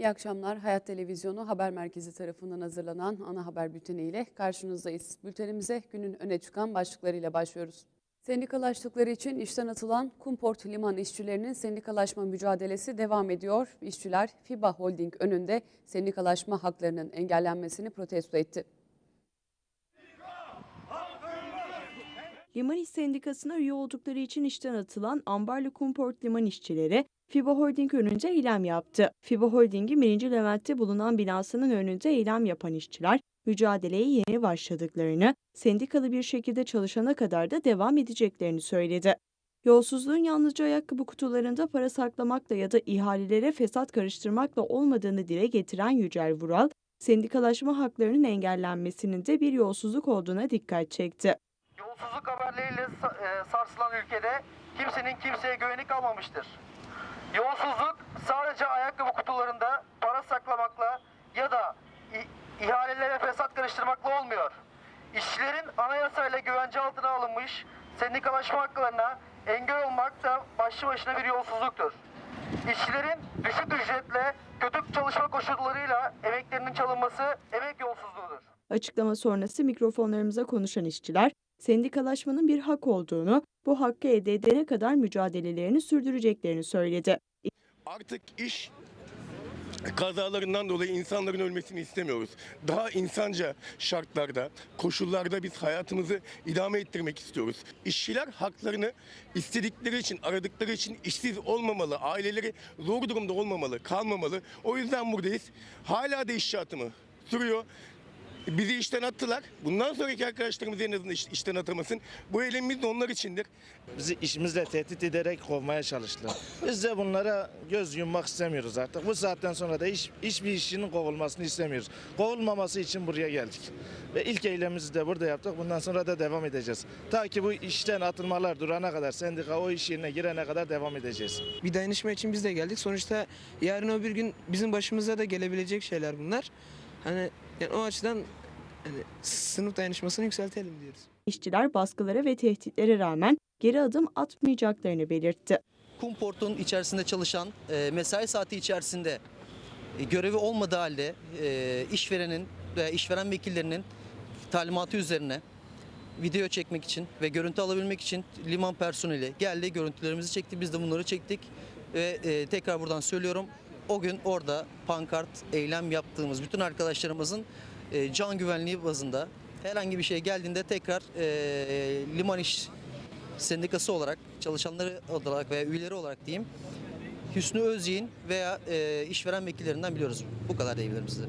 İyi akşamlar. Hayat Televizyonu Haber Merkezi tarafından hazırlanan ana haber bülteni ile karşınızdayız. Bültenimize günün öne çıkan başlıklarıyla başlıyoruz. Sendikalaştıkları için işten atılan Kumport Liman işçilerinin sendikalaşma mücadelesi devam ediyor. İşçiler FIBA Holding önünde sendikalaşma haklarının engellenmesini protesto etti. Liman İş Sendikası'na üye oldukları için işten atılan Ambarlı Kumport Liman işçileri FIBA Holding önünde eylem yaptı. FIBA Holding'in 1. Levent'te bulunan binasının önünde eylem yapan işçiler mücadeleye yeni başladıklarını, sendikalı bir şekilde çalışana kadar da devam edeceklerini söyledi. Yolsuzluğun yalnızca ayakkabı kutularında para saklamakla ya da ihalelere fesat karıştırmakla olmadığını dile getiren Yücel Vural, sendikalaşma haklarının engellenmesinin de bir yolsuzluk olduğuna dikkat çekti. Yolsuzluk haberleriyle e, sarsılan ülkede kimsenin kimseye güveni kalmamıştır. Yolsuzluk sadece ayakkabı kutularında para saklamakla ya da ihalelere fesat karıştırmakla olmuyor. İşçilerin anayasayla güvence altına alınmış sendikalaşma haklarına engel olmak da başlı başına bir yolsuzluktur. İşçilerin düşük ücretle kötü çalışma koşullarıyla emeklerinin çalınması emek yolsuzluğudur. Açıklama sonrası mikrofonlarımıza konuşan işçiler, sendikalaşmanın bir hak olduğunu, bu hakkı elde edene kadar mücadelelerini sürdüreceklerini söyledi. Artık iş kazalarından dolayı insanların ölmesini istemiyoruz. Daha insanca şartlarda, koşullarda biz hayatımızı idame ettirmek istiyoruz. İşçiler haklarını istedikleri için, aradıkları için işsiz olmamalı, aileleri zor durumda olmamalı, kalmamalı. O yüzden buradayız. Hala da iş sürüyor. Bizi işten attılar. Bundan sonraki arkadaşlarımız en azından iş- işten atamasın. Bu eylemimiz de onlar içindir. Bizi işimizle tehdit ederek kovmaya çalıştılar. Biz de bunlara göz yummak istemiyoruz artık. Bu saatten sonra da hiç, hiçbir işçinin kovulmasını istemiyoruz. Kovulmaması için buraya geldik. Ve ilk eylemimizi de burada yaptık. Bundan sonra da devam edeceğiz. Ta ki bu işten atılmalar durana kadar, sendika o iş yerine girene kadar devam edeceğiz. bir dayanışma için biz de geldik. Sonuçta yarın öbür gün bizim başımıza da gelebilecek şeyler bunlar. Hani yani o açıdan hani sınıf dayanışmasını yükseltelim diyoruz. İşçiler baskılara ve tehditlere rağmen geri adım atmayacaklarını belirtti. Kumport'un içerisinde çalışan e, mesai saati içerisinde e, görevi olmadığı halde e, işverenin veya işveren vekillerinin talimatı üzerine video çekmek için ve görüntü alabilmek için liman personeli geldi, görüntülerimizi çekti. Biz de bunları çektik ve e, tekrar buradan söylüyorum. O gün orada pankart, eylem yaptığımız bütün arkadaşlarımızın e, can güvenliği bazında herhangi bir şey geldiğinde tekrar e, liman iş sendikası olarak, çalışanları olarak veya üyeleri olarak diyeyim, Hüsnü Özyiğin veya e, işveren vekillerinden biliyoruz. Bu kadar diyebilirim size.